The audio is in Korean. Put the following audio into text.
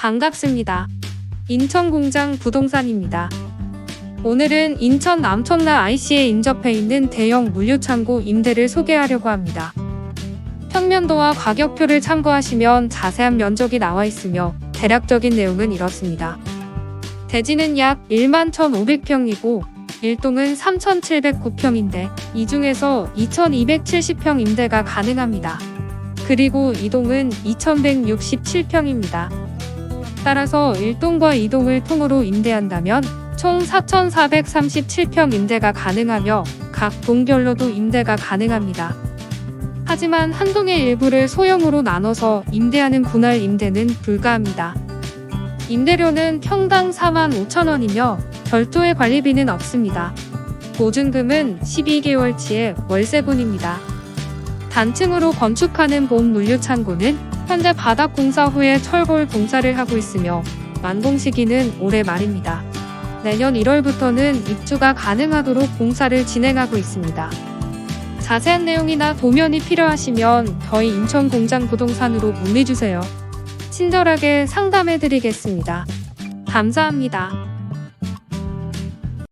반갑습니다. 인천공장 부동산입니다. 오늘은 인천 남천나 IC에 인접해 있는 대형 물류창고 임대를 소개하려고 합니다. 평면도와 가격표를 참고하시면 자세한 면적이 나와 있으며 대략적인 내용은 이렇습니다. 대지는 약 1만 1,500평이고 1동은 3,709평인데 이 중에서 2,270평 임대가 가능합니다. 그리고 2동은 2,167평입니다. 따라서 1동과 2동을 통으로 임대한다면 총 4,437평 임대가 가능하며 각 동별로도 임대가 가능합니다. 하지만 한 동의 일부를 소형으로 나눠서 임대하는 분할 임대는 불가합니다. 임대료는 평당 4만 5천 원이며 별도의 관리비는 없습니다. 보증금은 12개월치의 월세분입니다. 단층으로 건축하는 본 물류창고는 현재 바닥 공사 후에 철골 공사를 하고 있으며 완공 시기는 올해 말입니다. 내년 1월부터는 입주가 가능하도록 공사를 진행하고 있습니다. 자세한 내용이나 도면이 필요하시면 저희 인천공장 부동산으로 문의주세요. 친절하게 상담해드리겠습니다. 감사합니다.